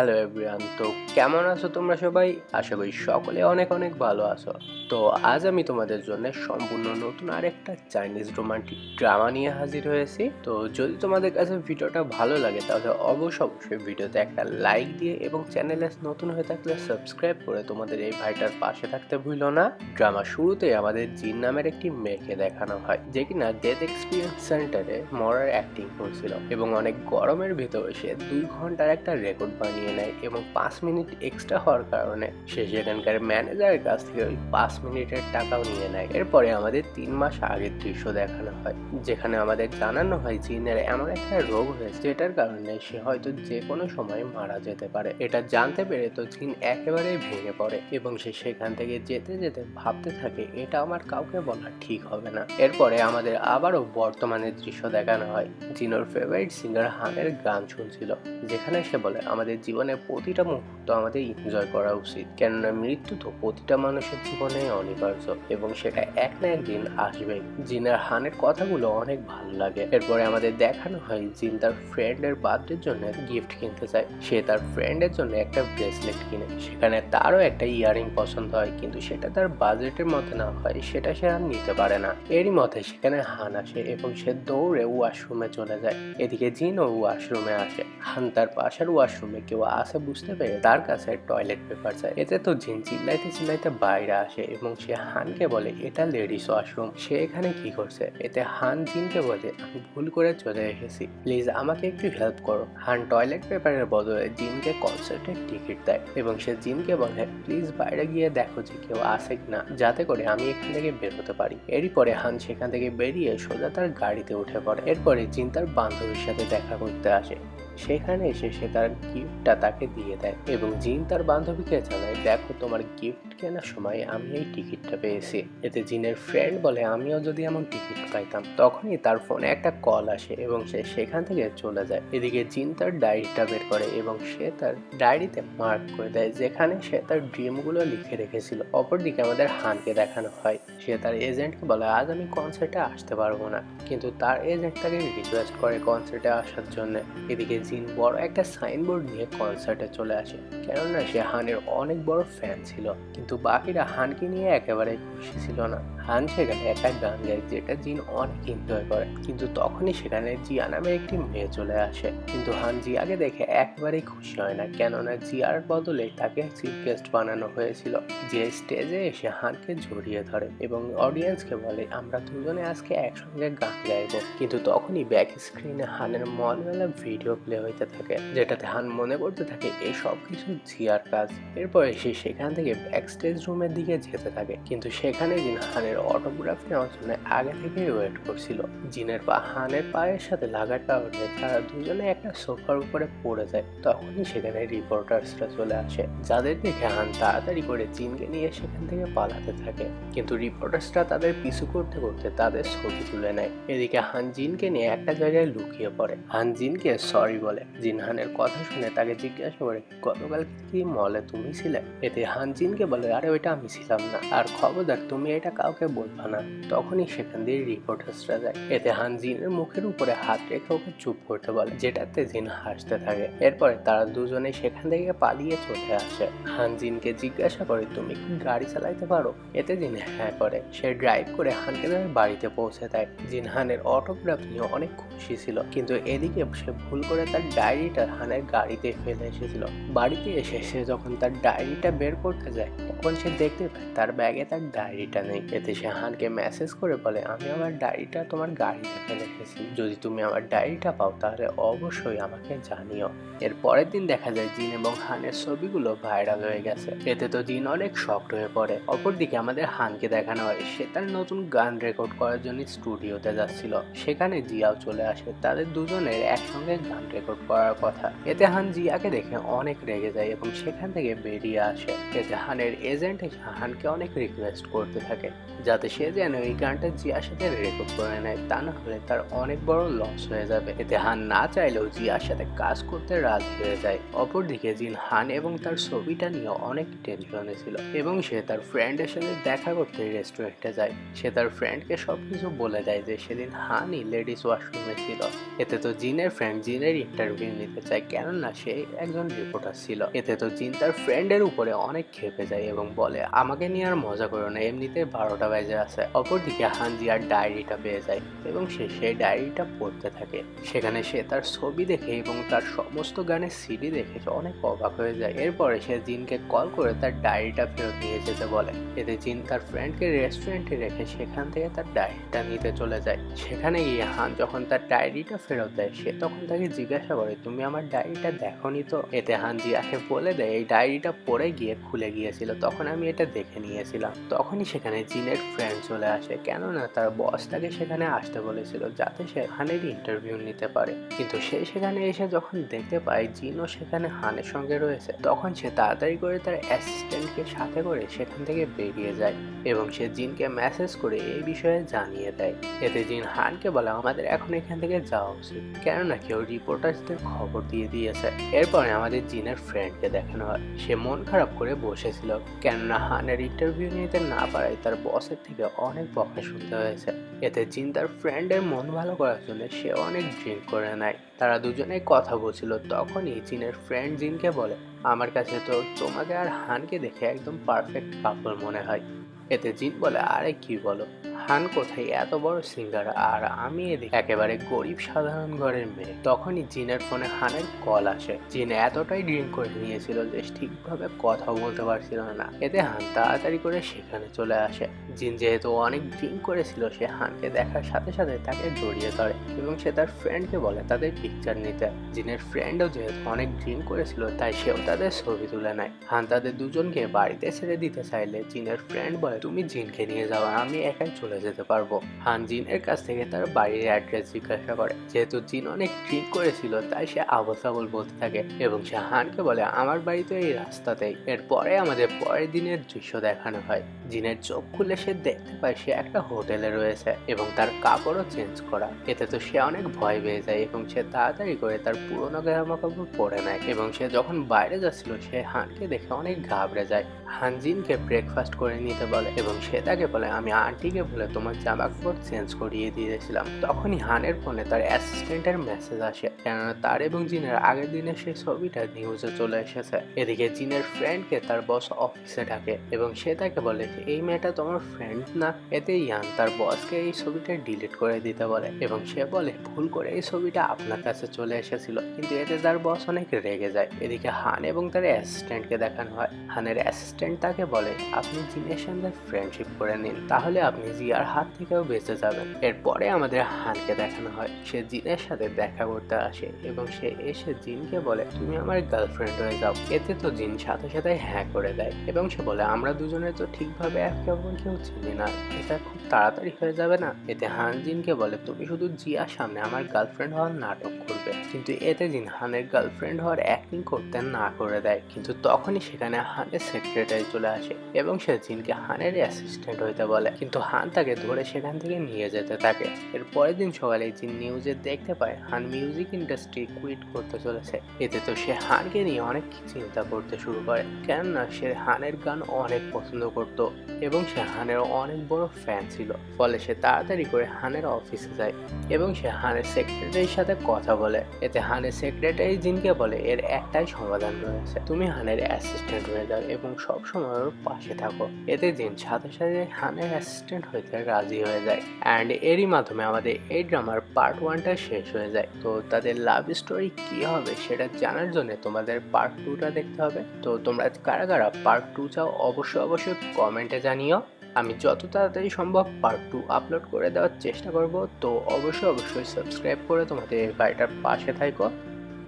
Hello everyone তো কেমন আছো তোমরা সবাই? আশা করি সকলে অনেক অনেক ভালো আছো। তো আজ আমি তোমাদের জন্য সম্পূর্ণ নতুন আরেকটা চাইনিজ রোমান্টিক ড্রামা নিয়ে হাজির হয়েছি। তো যদি তোমাদের কাছে ভিডিওটা ভালো লাগে, তাহলে অবশ্যই অবশ্যই ভিডিওতে একটা লাইক দিয়ে এবং চ্যানেলে নতুন হয়ে থাকলে সাবস্ক্রাইব করে তোমাদের এই ভাইটার পাশে থাকতে ভুলো না। ড্রামা শুরুতে আমাদের জিন নামের একটি মেয়েকে দেখানো হয়, যে কিনা ডেথ এক্সপিরিয়েন্স সেন্টারে মরার অ্যাক্টিং করছিল এবং অনেক গরমের ভেতরে সে দুই ঘণ্টার একটা রেকর্ড বানিয়ে নেয় এবং পাঁচ মিনিট এক্সট্রা হওয়ার কারণে সে সেখানকার ম্যানেজারের কাছ থেকে ওই পাঁচ মিনিটের টাকাও নিয়ে নেয়। এরপরে আমাদের তিন মাস আগের দৃশ্য দেখানো হয়, যেখানে আমাদের জানানো হয় জিনের এমন একটা রোগ হয়েছে যেটার কারণে সে হয়তো যে কোনো সময় মারা যেতে পারে। এটা জানতে পেরে তো জিন একেবারেই ভেঙে পড়ে এবং সে সেখান থেকে যেতে যেতে ভাবতে থাকে, এটা আমার কাউকে বলা ঠিক হবে না। এরপরে আমাদের আবারও বর্তমানের দৃশ্য দেখানো হয়। জিনোর ফেভারিট সিঙ্গার হানের গান শুনছিল, যেখানে সে বলে, আমাদের জীবনের প্রতিটা মুহূর্ত আমাদের এনজয় করা উচিত। কেননা মৃত্যু তো প্রতিটা মানুষের জীবনে অনিবার্য এবং সেটা এক না একদিন আসবে। জিনের হানের কথাগুলো অনেক ভালো লাগে। এরপরে আমাদের দেখানো হয় জিন তার ফ্রেন্ডের বার্থডের জন্য গিফট কিনতে চায়। সে তার ফ্রেন্ডের জন্য একটা ব্রেসলেট কিনে। সেখানে তারও একটা ইয়ারিং পছন্দ হয়, কিন্তু সেটা তার বাজেটের মধ্যে না হয়, সেটা সে আর নিতে পারে না। এরই মধ্যে সেখানে হান আসে এবং সে দৌড়ে ওয়াশরুমে চলে যায়। এদিকে জিনও ওয়াশরুমে আসে। হান তার পাশের ওয়াশরুমে কেউ আসে বুঝতে পেরে তার কাছে টয়লেট পেপার চায় এতে তো জিন চিল্লাইতে চিল্লাইতে বাইরে আসে এবং সে হানকে বলে, এটা লেডিস ওয়াশরুম সে এখানে কি করছে? এতে হান জিনকে বলে, আমি ভুল করে চলে এসেছি। প্লিজ আমাকে একটু হেল্প করো। হান টয়লেট পেপারের বদলে জিনকে কনসার্টের টিকিট দেয় এবং সে জিনকে বলে, প্লিজ বাইরে গিয়ে দেখো যে কেউ আসে কিনা, যাতে করে আমি এখান থেকে বের হতে পারি। এরই পরে হান সেখান থেকে বেরিয়ে সোজা তার গাড়িতে উঠে পড়ে। এরপরে জিন তার বান্ধবীর সাথে দেখা করতে আসে। সেখানে এসে সে তার গিফটটা তাকে দিয়ে দেয় এবং জিন তার বান্ধবীকে জানায়, দেখো তোমার গিফট কেনার সময় আমি এই টিকিটটা পেয়েছি। এতে জিনের ফ্রেন্ড বলে, আমিও যদি এমন টিকিট পাইতাম, তখনই তার ফোনে একটা কল আসে এবং সে সেখান থেকে চলে যায়। এদিকে জিন তার ডায়েরিটা বের করে এবং সে তার ডায়েরিতে মার্ক করে দেয়, যেখানে সে তার ড্রিমগুলো লিখে রেখেছিল। অপরদিকে আমাদের হানকে দেখানো হয়। সে তার এজেন্টকে বলে, আজ আমি কনসার্টে আসতে পারব না। কিন্তু তার এজেন্ট তাকে রিকোয়েস্ট করে কনসার্টে আসার জন্য। এদিকে জিন বড় একটা সাইনবোর্ড নিয়ে কনসার্টে চলে আসে। কেননা সে হানের অনেক বড় ফ্যান ছিল, কিন্তু বাকিরা হানকে নিয়ে একেবারে খুশি ছিল না। হান সেখানে একটা গান গায় যেটা জিন অনেক এনজয় করে। কিন্তু তখনই সেখানে জিয়া নামে একটি মেয়ে চলে আসে। কিন্তু হান জিয়াকে দেখে একেবারেই খুশি হয় না, কেননা জিয়ার বদলে তাকে চিফ গেস্ট বানানো হয়েছিল, যে স্টেজে এসে হানকে জড়িয়ে ধরে এবং অডিয়েন্সকে বলে, আমরা দুজনে আজকে একসঙ্গে গান গাইব। কিন্তু তখনই ব্যাক স্ক্রিনে হানের মলবেলা ভিডিও প্লে হইতে থাকে, যেটাতে হান মনে করতে থাকে এই সব কিছু জিয়ার কাজ। এরপরে সে সেখান থেকে ব্যাক স্টেজ রুমের দিকে যেতে থাকে। কিন্তু সেখানে জিন হানের অটোগ্রাফ নেওয়ার জন্য আগে থেকেই ওয়েট করছিল। জিনের পা হানের পায়ের সাথে লাগার কারণে তারা দুজনে একটা সোফার উপরে পড়ে যায়। তখনই সেখানে রিপোর্টার্সরা চলে আসে। যাদের দেখে হান তাড়াতাড়ি করে জিনকে নিয়ে সেখান থেকে পালাতে থাকে। কিন্তু রিপোর্টার্সরা তাদের পিছু করতে করতে তাদের ছবি তুলে নেয়। এদিকে হান জিনকে নিয়ে একটা জায়গায় লুকিয়ে পড়ে। হান জিনকে সরি বলে। জিন হানের কথা শুনে তাকে জিজ্ঞাসা করে, গতকাল কি মলে তুমি ছিলে? এতে হান জিনকে বলে, আরে, ওইটা আমি ছিলাম না। আর খবরদার, তুমি এটা কাউকে বলবা না। তখনই সেখান দিয়ে রিপোর্টার্সরা যায়। এতে হান জিনের মুখের উপরে হাত রেখে ওকে চুপ করতে বলে, যেটাতে জিন হাসতে থাকে। এরপরে তারা দুজনে সেখান থেকে পালিয়ে চলে আসে। হান জিনকে জিজ্ঞাসা করে, তুমি কি গাড়ি চালাইতে পারো? এতে জিন হ্যাঁ করে। সে ড্রাইভ করে হানকে বাড়িতে পৌঁছে দেয়। জিন হানের অটোগ্রাফ নিয়ে অনেক খুশি ছিল, কিন্তু এদিকে সে ভুল করে তার ডায়েরিটা হানের গাড়িতে ফেলে এসেছিল। বাড়িতে এসে সে যখন তার ডায়েরিটা বের করতে যায়, তখন সে দেখতে পায় তার ব্যাগে তার ডায়েরিটা নেই। এতে সে হানকে মেসেজ করে বলে, আমি আমার ডায়েরিটা তোমার গাড়িতে ফেলে এসেছি যদি তুমি আমার ডায়েরিটা পাও, তাহলে অবশ্যই আমাকে জানিও। এর পরের দিন দেখা যায় জিন এবং হানের ছবিগুলো ভাইরাল হয়ে গেছে। এতে তো জিন অনেক শক্ট হয়ে পড়ে। অপরদিকে আমাদের হানকে দেখানো হয়, সে তার নতুন গান রেকর্ড করার জন্য স্টুডিওতে যাচ্ছিল। সেখানে জিয়াও চলে আসে, তাদের দুজনের একসঙ্গে গান রেকর্ড করার কথা। এতে হান জিয়াকে দেখে অনেক রেগে যায় এবং সেখান থেকে বেরিয়ে আসে। এতে হানের এজেন্ট হানকে অনেক রিকোয়েস্ট করতে থাকে। যাতে সে যেন এই গানটা জিয়ার সাথে রেকর্ড করে নেয়, তা না হলে তার অনেক বড় লস হয়ে যাবে। এতে হান না চাইলেও জিয়ার সাথে কাজ করতে রাজি হয়ে যায়। অপরদিকে জিন হান এবং তার ছবিটা নিয়ে অনেক টেনশনে ছিল এবং সে তার ফ্রেন্ডের সাথে দেখা করতে রেস্টুরেন্টে যায়। সে তার ফ্রেন্ডকে সবকিছু বলে দেয় যে সেদিন হানই লেডিস ওয়াশরুমে ছিল। এতে তো জিনের ফ্রেন্ড জিনের ইন্টারভিউ নিতে চায়, কেননা সে একজন রিপোর্টার ছিল। এতে তো জিন তার ফ্রেন্ডের উপরে অনেক খেপে যায় এবং বলে, আমাকে নিয়ে আর মজা করো না, এমনিতে বারোটা বাজে আছে, অপরদিকে হানজি আর ডায়েরিটা পেয়ে যায় এবং সে সেই ডায়েরিটা পড়তে থাকে। সেখানে সে তার ছবি দেখে এবং তার সমস্ত গানের সিডি দেখে সে অনেক অবাক হয়ে যায়। এরপরে সে জিনকে কল করে তার ডায়েরিটা ফেরত নিয়ে যেতে বলে। এতে জিন তার ফ্রেন্ডকে রেস্টুরেন্টে রেখে সেখান থেকে তার ডায়েরিটা নিতে চলে যায়। সেখানে গিয়ে হান যখন তার ডায়েরিটা ফেরত দেয়, সে তখন তাকে জিজ্ঞাসা করে, তুমি আমার ডায়েরিটা দেখোনি তো? এতে হান জিয়াকে বলে দেয়, এই ডায়েরিটা পড়ে গিয়ে খুলে গিয়েছিল। তখন আমি এটা দেখে নিয়েছিলাম। তখনই সেখানে জিনের ফ্রেন্ড চলে আসে। কেননা তার বস তাকে সেখানে আসতে বলেছিল যাতে সে হানের ইন্টারভিউ নিতে পারে। কিন্তু সে সেখানে এসে যখন দেখতে পায় জিনও সেখানে হানের সঙ্গে রয়েছে, তখন সে তাড়াতাড়ি করে তার অ্যাসিস্ট্যান্টকে সাথে করে সেখান থেকে বেরিয়ে যায় এবং সে জিনকে মেসেজ করে এই বিষয়ে জানিয়ে দেয়। এতে জিন হানকে বলে, আমাদের এখন এখান থেকে যাওয়া উচিত। কেননা কেউ রিপোর্টার্সদের খবর দিয়ে দিয়েছে। এরপরে আমাদের জিনের ফ্রেন্ডকে দেখানো হয়। সে মন খারাপ করে বসেছিল। কেননা হানের ইন্টারভিউ নিতে না পারায় তার বসের থেকে অনেক বকা শুনতে হয়েছে। এতে জিন তার ফ্রেন্ডের মন ভালো করার জন্য সে অনেক ড্রিঙ্ক করে নেয়। তারা দুজনে কথা বলছিল, তখনই জিনের ফ্রেন্ড জিনকে বলে, আমার কাছে তো তোমাকে আর হানকে দেখে একদম পারফেক্ট কাপড় মনে হয়। এতে জিন বলে, আরে কি বলো? হান কোথায়? এত বড় সিঙ্গার। আর আমি এদিকে একেবারে গরিব সাধারণ ঘরের মেয়ে। তখনই জিনের ফোনে হানের কল আসে। জিন এতটাই ড্রিঙ্ক করে নিয়েছিল যে ঠিকভাবে কথাও বলতে পারছিল না। এতে হান তাড়াতাড়ি করে সেখানে চলে আসে। জিন যেহেতু অনেক ড্রিঙ্ক করেছিল, সে হানকে দেখার সাথে সাথে তাকে জড়িয়ে ধরে এবং সে তার ফ্রেন্ডকে বলে তাদের পিকচার নিতে। জিনের ফ্রেন্ডও যেহেতু অনেক ড্রিঙ্ক করেছিল, তাই সেও তাদের ছবি তুলে নেয়। হান তাদের দুজনকে বাড়িতে ছেড়ে দিতে চাইলে জিনের ফ্রেন্ড বলে, তুমি জিনকে নিয়ে যাও, আমি একাই চলে যেতে পারব। হান জিন এর কাছ থেকে তার বাড়ির অ্যাড্রেস জিজ্ঞাসা করে। যেহেতু জিন অনেক ড্রিঙ্ক করেছিল, তাই সে আবল তাবল বলতে থাকে এবং সে হানকে বলে, আমার বাড়ি তো এই রাস্তাতেই এরপরে আমাদের পরের দিনের দৃশ্য দেখানো হয়। জিনের চোখ খুলে সে দেখতে পায় সে একটা হোটেলে রয়েছে এবং তার কাপড়ও চেঞ্জ করা। এতে তো সে অনেক ভয় পেয়ে যায় এবং সে তাড়াতাড়ি করে তার পুরোনো জামা কাপড় পরে নেয় এবং সে যখন বাইরে যাচ্ছিল, সে হানকে দেখে অনেক ঘাবড়ে যায়। হান জিনকে ব্রেকফাস্ট করে নিতে বলে এবং সে তাকে বলে, আমি আন্টিকে বলে তোমার জামা কাপড় চেঞ্জ করিয়ে দিয়েছিলাম। তখনই হানের ফোনে তার অ্যাসিস্ট্যান্টের মেসেজ আসে, কেননা তার এবং জিনের আগের দিনের সেই ছবিটা নিউজে চলে এসেছে। এদিকে জিনের ফ্রেন্ডকে তার বস অফিসে ডাকে এবং সে তাকে বলে এই মেয়েটা তোমার ফ্রেন্ড না। এতে ইয়ান, তার বসকে এই ছবিটা ডিলিট করে দিতে বলে এবং সে বলে, ভুল করে এই ছবিটা আপনার কাছে চলে এসেছিল। কিন্তু এতে তার বস অনেক রেগে যায়। এদিকে হান এবং তার অ্যাসিস্ট্যান্টকে দেখানো হয়। হানের অ্যাসিস্ট্যান্ট তাকে বলে, আপনি জিনের সঙ্গে ফ্রেন্ডশিপ করে নিন, তাহলে আপনি জিয়ার হাত থেকেও বেঁচে যাবেন। এরপরে আমাদের হানকে দেখানো হয়। সে জিনের সাথে দেখা করতে আসে এবং সে এসে জিনকে বলে, তুমি আমার গার্লফ্রেন্ড হয়ে যাও। এতে তো জিন সাথে সাথে হ্যাঁ করে দেয় এবং সে বলে, আমরা দুজনে তো ঠিকভাবে একে অপরকেও চিনি না। এটা খুব তাড়াতাড়ি হয়ে যাবে না? এতে হান জিনকে বলে, তুমি শুধু জিয়ার সামনে আমার গার্লফ্রেন্ড হওয়ার নাটক করবে। কিন্তু এতে জিন হানের গার্লফ্রেন্ড হওয়ার অ্যাক্টিং করতে না করে দেয়। কিন্তু তখনই সেখানে হানের সেক্রেটারি চলে আসে এবং সে জিনকে হানের অ্যাসিস্ট্যান্ট হইতে বলে। কিন্তু হান তাকে ধরে সেখান থেকে নিয়ে যেতে থাকে। এর পরের দিন সকালে জিন নিউজে দেখতে পায়, হান মিউজিক ইন্ডাস্ট্রি কুইট করতে চলেছে। এতে তো সে হানকে নিয়ে অনেক চিন্তা করতে শুরু করে। কেননা সে হানের গান অনেক পছন্দ করত। এবং সে হানের অনেক বড় ফ্যান ছিল। ফলে সে তাড়াতাড়ি করে হানের অফিসে যায় এবং সে হানের সেক্রেটারির সাথে কথা বলে। এতে হানের সেক্রেটারি জিনকে বলে, এর একটাই সমাধান রয়েছে। তুমি হানের অ্যাসিস্ট্যান্ট হয়ে যাও এবং সব সময় ওর পাশে থাকো এতে জিন সাথে সাথে হানের অ্যাসিস্ট্যান্ট হইতে রাজি হয়ে যায়। অ্যান্ড এরই মাধ্যমে আমাদের এই ড্রামার পার্ট ওয়ানটা শেষ হয়ে যায়। তো তাদের লাভ স্টোরি কি হবে সেটা জানার জন্য তোমাদের পার্ট টুটা দেখতে হবে। তো তোমরা কারা কারা পার্ট টু চাও, অবশ্যই অবশ্যই কমেন্টে জানিও। আমি যত তাড়াতাড়ি সম্ভব পার্ট টু আপলোড করে দেওয়ার চেষ্টা করব। তো অবশ্যই অবশ্যই সাবস্ক্রাইব করে তোমাদের বাড়িটার পাশে থাকো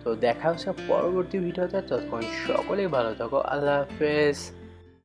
তো দেখা হচ্ছে পরবর্তী ভিডিওতে। ততক্ষণ সকলেই ভালো থাকো। আল্লাহ হাফেজ।